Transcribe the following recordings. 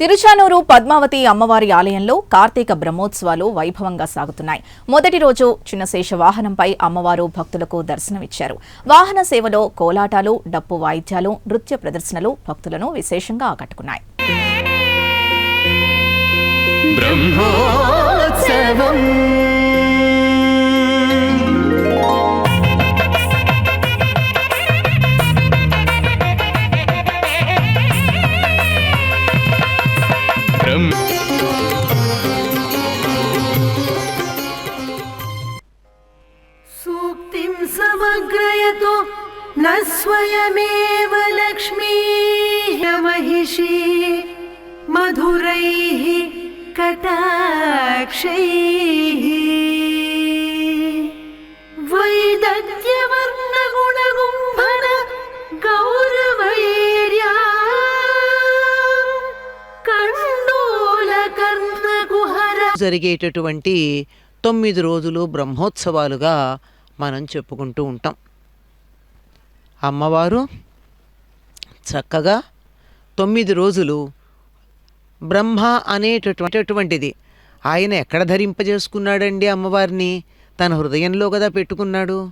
తిరుచానూరు పద్మావతి అమ్మవారి ఆలయంలో కార్తీక బ్రహ్మోత్సవాలు వైభవంగా సాగుతున్నాయి. మొదటి రోజు చిన్నశేష వాహనంపై అమ్మవారు భక్తులకు దర్శనమిచ్చారు. వాహన సేవలో కోలాటాలు డప్పు వాయిద్యాలు నృత్య ప్రదర్శనలు భక్తులను విశేషంగా ఆకట్టుకున్నాయి. బ్రహ్మోత్సవం स्वयमेव लक्ष्मी महिषी मधुरैः कटाक्षैः वैदग्ध्यवर्णगुणगुम्भन गौरवैर्या कण्डोलकर्णकुहर జరిగేటటువంటి తొమ్మిది రోజులు బ్రహ్మోత్సవాలుగా మనం చెప్పుకుంటూ ఉంటాం అమ్మవారు చక్కగా తొమ్మిది రోజులు బ్రహ్మ అనేటటువంటిది. ఆయన ఎక్కడ ధరింపజేసుకున్నాడండి అమ్మవారిని? తన హృదయంలో కదా పెట్టుకున్నాడు.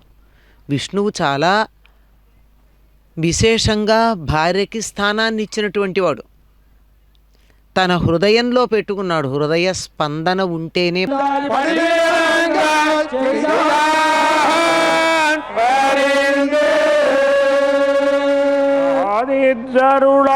విష్ణువు చాలా విశేషంగా భార్యకి స్థానాన్ని ఇచ్చినటువంటి వాడు. తన హృదయంలో పెట్టుకున్నాడు. హృదయ స్పందన ఉంటేనే ज़रूर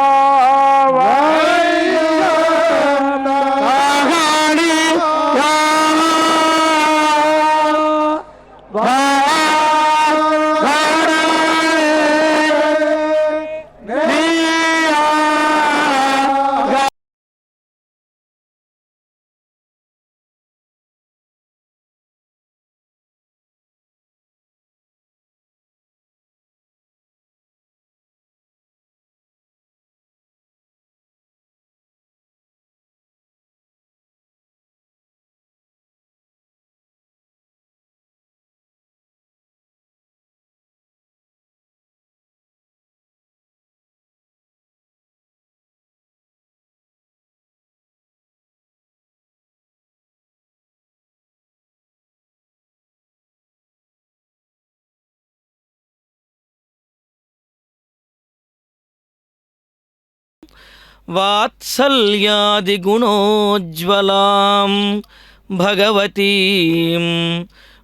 వాత్సల్యాదిగుణోజ్వలాం భగవతీం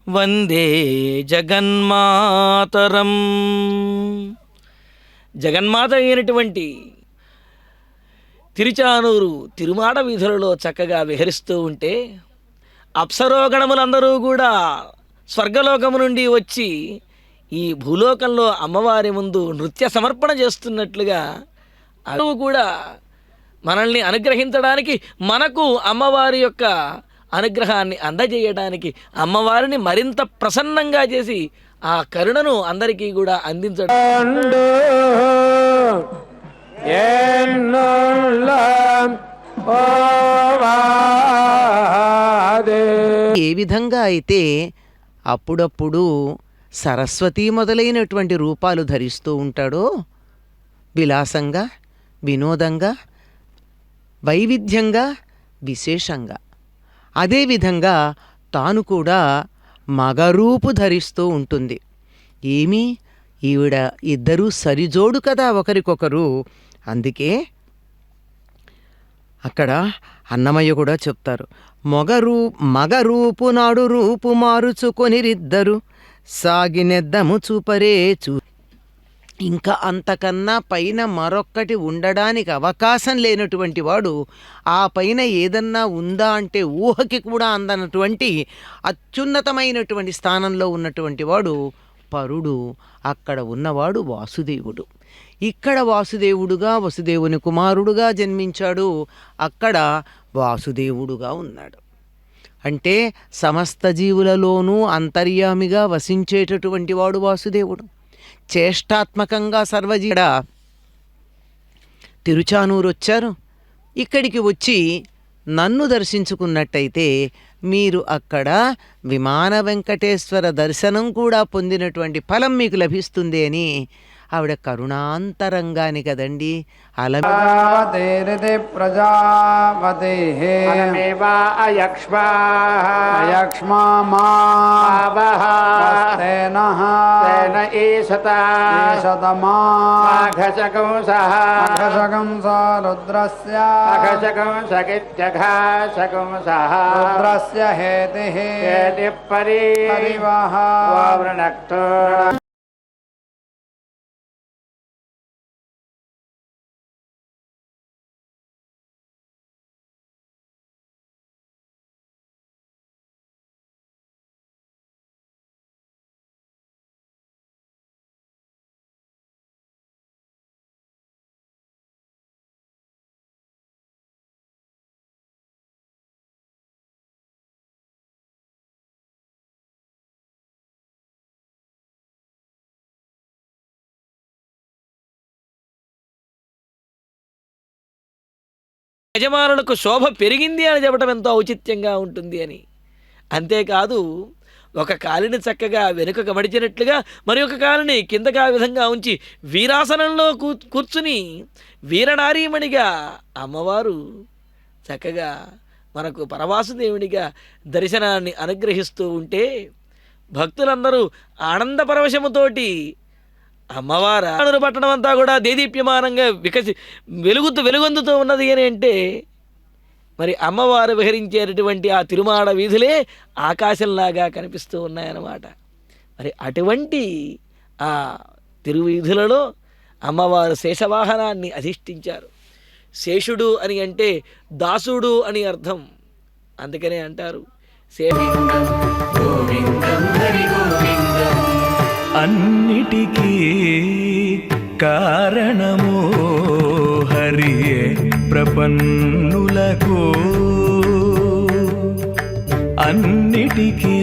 వందే జగన్మాతరం. జగన్మాత అయినటువంటి తిరుచానూరు తిరుమాడ వీధులలో చక్కగా విహరిస్తూ ఉంటే అప్సరోగణములందరూ కూడా స్వర్గలోకము నుండి వచ్చి ఈ భూలోకంలో అమ్మవారి ముందు నృత్య సమర్పణ చేస్తున్నట్లుగా అవి కూడా మనల్ని అనుగ్రహించడానికి మనకు అమ్మవారి యొక్క అనుగ్రహాన్ని అందజేయడానికి అమ్మవారిని మరింత ప్రసన్నంగా చేసి ఆ కరుణను అందరికీ కూడా అందించడం. ఏ విధంగా అయితే అప్పుడప్పుడు సరస్వతి మొదలైనటువంటి రూపాలు ధరిస్తూ ఉంటాడో విలాసంగా వినోదంగా వైవిధ్యంగా విశేషంగా. అదేవిధంగా తాను కూడా మగరూపు ధరిస్తూ ఉంటుంది. ఏమి? ఈవిడ ఇద్దరూ సరిజోడు కదా ఒకరికొకరు. అందుకే అక్కడ అన్నమయ్య కూడా చెప్తారు. మొగరూ మగరూపు నాడు రూపు మారుచుకొనిరిద్దరు సాగినెద్దము చూపరే చూ ఇంకా అంతకన్నా పైన మరొక్కటి ఉండడానికి అవకాశం లేనటువంటి వాడు ఆ పైన ఏదన్నా ఉందా అంటే ఊహకి కూడా అందనటువంటి అత్యున్నతమైనటువంటి స్థానంలో ఉన్నటువంటి వాడు పరుడు. అక్కడ ఉన్నవాడు వాసుదేవుడు. ఇక్కడ వాసుదేవుడుగా వసుదేవుని కుమారుడుగా జన్మించాడు. అక్కడ వాసుదేవుడుగా ఉన్నాడు. అంటే సమస్త జీవులలోనూ అంతర్యామిగా వసించేటటువంటి వాడు వాసుదేవుడు. చేష్టాత్మకంగా సర్వజీడ. తిరుచానూరు వచ్చారు ఇక్కడికి వచ్చి నన్ను దర్శించుకున్నట్టయితే మీరు అక్కడ విమాన వెంకటేశ్వర దర్శనం కూడా పొందినటువంటి ఫలం మీకు లభిస్తుంది అని ఆవిడ కరుణాంతరంగాని కదండి. అల ప్రజాపతిరితి ప్రజాపతిः न ईशता शतमाघशकंसः अघशकंसा रुद्रस्य। अघशकंसकित्यघाशकंसः रुद्रस्य हेतिः। हेतिः परि। परिवः वृणक्तो యజమానులకు శోభ పెరిగింది అని చెప్పడం ఎంతో ఔచిత్యంగా ఉంటుంది అని. అంతేకాదు ఒక కాలిని చక్కగా వెనుక గమడిచినట్లుగా మరి ఒక కాలిని కిందకు ఆ విధంగా ఉంచి వీరాసనంలో కూ కూర్చుని వీరనారీమణిగా అమ్మవారు చక్కగా మనకు పరవాసుదేవునిగా దర్శనాన్ని అనుగ్రహిస్తూ ఉంటే భక్తులందరూ ఆనంద పరవశముతోటి అమ్మవారు? పట్టణం అంతా కూడా దేదీప్యమానంగా వికసి వెలుగుతూ వెలుగొందుతూ ఉన్నది అని అంటే మరి అమ్మవారు విహరించేటటువంటి ఆ తిరుమాడ వీధులే ఆకాశంలాగా కనిపిస్తూ ఉన్నాయన్నమాట. మరి అటువంటి ఆ తిరువీధులలో అమ్మవారు శేషవాహనాన్ని అధిష్ఠించారు. శేషుడు అని అంటే దాసుడు అని అర్థం. అందుకనే అంటారు. శే అన్నిటికీ కారణము హరియే ప్రపన్నులకు. అన్నిటికీ